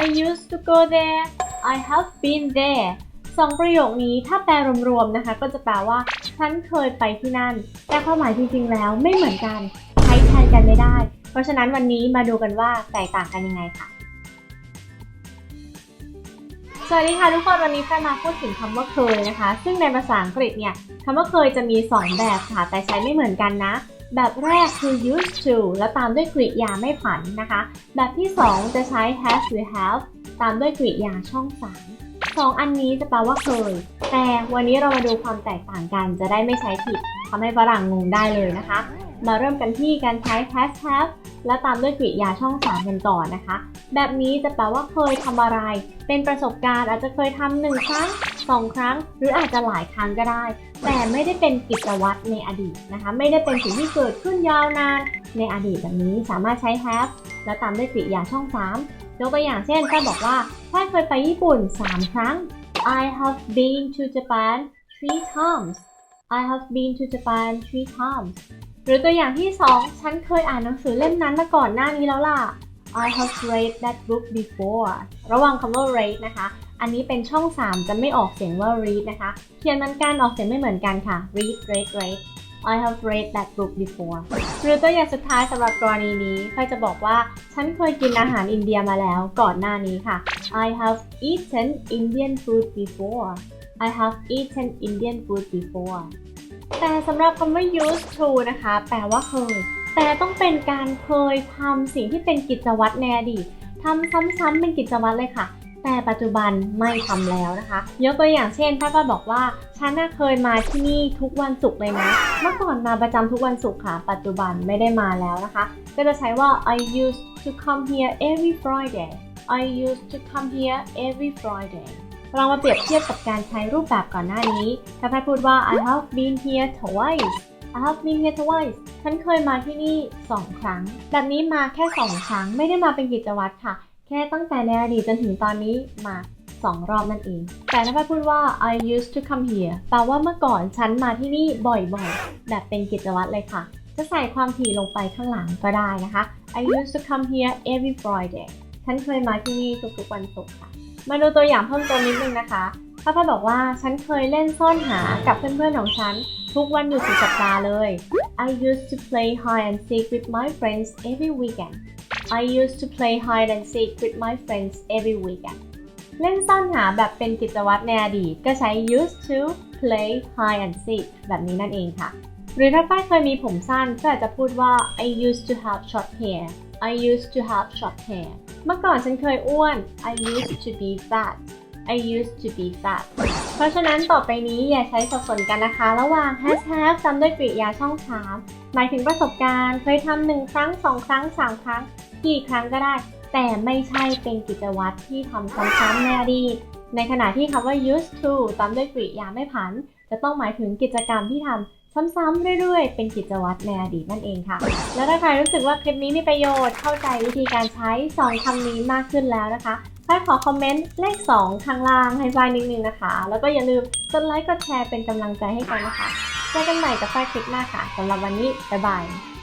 I used to go there I have been there สองประโยคนี้ถ้าแปลรวมๆนะคะ ก็จะแปลว่า ฉันเคยไปที่นั่น แต่ความหมายจริงๆแล้วไม่เหมือนกัน ใช้แทนกันไม่ได้ เพราะฉะนั้นวันนี้มาดูกันว่าแตกต่างกันยังไงค่ะ สวัสดีค่ะทุกคนวันนี้แฟนมาพูดถึงคำว่าเคยนะคะ ซึ่งในภาษาอังกฤษเนี่ยคำว่าเคยจะมี 2 แบบค่ะ แต่ใช้ไม่เหมือนกันนะ แบบแรกคือ used to แล้วตามด้วยกริยาไม่ผันนะคะ แบบที่ 2 จะใช้ has หรือ have ตามด้วยกริยาช่อง3สองอันนี้จะแปลว่าเคย แต่วันนี้เรามาดูความแตกต่างกันจะได้ไม่ใช้ผิดทำให้ฝรั่งงงได้เลยนะคะ มาเริ่มกันที่การใช้ has have และตามด้วยกริยาช่อง3กันก่อนนะคะ แบบนี้จะแปลว่าเคยทำอะไร เป็นประสบการณ์อาจจะเคยทำหนึ่งครั้งสองครั้ง หรืออาจจะหลายครั้งก็ได้ แต่ไม่ได้เป็นกิจวัตรในอดีตนะคะ ไม่ได้เป็นสิ่งที่เกิดขึ้นยาวนานในอดีตแบบนี้สามารถใช้ have แล้วตามด้วยกริยาช่อง 3 ยกตัวอย่างเช่นฝ้ายบอกว่าฝ้ายเคยไปญี่ปุ่น 3 ครั้ง I have been to Japan three times I have been to Japan three times หรือตัวอย่างที่ 2 ฉันเคยอ่านหนังสือเล่มนั้นมาก่อนหน้านี้แล้วล่ะ I have read that book before ระวังคำว่า read นะคะ อันนี้เป็นช่อง 3 จะไม่ออกเสียงว่า read นะคะ เขียนมือนกันออกเสียงไม่เหมือนกันค่ะ read read read I have read that book before หรือตัวอย่างสุดท้ายสำหรับกรณีนี้ใครจะบอกว่า ฉันเคยกินอาหารอินเดียมาแล้วก่อนหน้านี้ค่ะ I have eaten Indian food before I have eaten Indian food before แต่สำหรับคำว่า used to นะคะ แปลว่าเคย แต่ต้องเป็นการเคยทำสิ่งที่เป็นกิจวัตรในอดีตทำซ้ำๆเป็นกิจวัตรเลยค่ะ แต่ปัจจุบันไม่ทำแล้วนะคะ ยกตัวอย่างเช่นถ้าก็บอกว่าฉันน่ะเคยมาที่นี่ทุกวันศุกร์เลยนะ เมื่อก่อนมาประจำทุกวันศุกร์ค่ะ ปัจจุบันไม่ได้มาแล้วนะคะ ก็จะใช้ว่า I used to come here every Friday I used to come here every Friday เรามาเปรียบเทียบกับการใช้รูปแบบก่อนหน้านี้ ถ้าแพทย์พูดว่า I have been here twice I have been here twice ฉันเคยมาที่นี่ 2 ครั้ง แบบนี้มาแค่ 2 ครั้งไม่ได้มาเป็นกิจวัตรค่ะ แค่ตั้งแต่ในอดีตจนถึงตอนนี้มา 2 รอบนั่นเอง แต่ถ้าพูดว่า I used to come here แปลว่าเมื่อก่อนฉันมาที่นี่บ่อยๆ แบบเป็นกิจวัตรเลยค่ะ จะใส่ความถี่ลงไปข้างหลังก็ได้นะคะ I used to come here every Friday ฉันเคยมาที่นี่ทุกๆวันศุกร์ค่ะ มาดูตัวอย่างเพิ่มเติมนิดนึงนะคะถ้าพ่อบอกว่าฉันเคยเล่นซ่อนหากับเพื่อนๆของฉัน ทุกวันหยุดสุดสัปดาห์เลย I used to play hide and seek with my friends every weekend I used to play hide and seek with my friends every weekend เล่นซ่อนหาแบบเป็นกิจวัตรในอดีตก็ใช้ used to play hide and seek แบบนี้นั่นเองค่ะ หรือถ้าป้ายเคยมีผมสั้นก็อาจจะพูดว่า I used to have short hair I used to have short hair เมื่อก่อนฉันเคยอ้วน I used to be fat I used to be fat เพราะฉะนั้นต่อไปนี้อย่าใช้สับสนกันนะคะ ระหว่าง has have ตามด้วยกริยาช่องสาม หมายถึงประสบการณ์ เคยทำหนึ่งครั้งสองครั้งสามครั้ง กี่ครั้งก็ได้ แต่ไม่ใช่เป็นกิจวัตรที่ทำซ้ำๆในอดีตในขณะที่คำว่า used to ตามด้วยกริยาไม่ผัน จะต้องหมายถึงกิจกรรมที่ทำซ้ำๆเรื่อยๆ เป็นกิจวัตรในอดีตนั่นเองค่ะ แล้วถ้าใครรู้สึกว่าคลิปนี้มีประโยชน์เข้าใจวิธีการใช้สองคำนี้มากขึ้นแล้วนะคะฝ้ายขอคอมเมนต์เลข 2 ข้างล่างให้ฝ้านิดนึงนะคะ แล้วก็อย่าลืมกดไลค์กดแชร์เป็นกำลังใจให้กันนะคะเจอกันใหม่กับฝ้ายคลิปหน้าค่ะสำหรับวันนี้บ๊ายบาย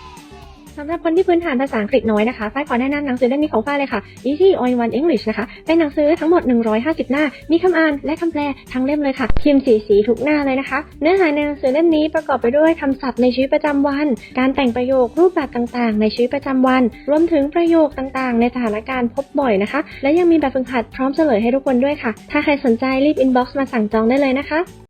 สำหรับคนที่พื้นฐานภาษาอังกฤษน้อยนะคะฝ้ายขอแนะนำหนังสือเล่มนี้ของฝ้ายเลยค่ะ Easy All in One English นะคะ เป็นหนังสือทั้งหมด 150 หน้า มีคำอ่านและคำแปลทั้งเล่มเลยค่ะ พิมพ์สีสีทุกหน้าเลยนะคะ เนื้อหาในหนังสือเล่มนี้ประกอบไปด้วยคำศัพท์ในชีวิตประจำวัน การแต่งประโยครูปแบบต่างๆ ในชีวิตประจำวัน รวมถึงประโยคต่างๆ ในสถานการณ์พบบ่อยนะคะ และยังมีแบบฝึกหัดพร้อมเฉลยให้ทุกคนด้วยค่ะ ถ้าใครสนใจรีบ inbox มาสั่งจองได้เลยนะคะ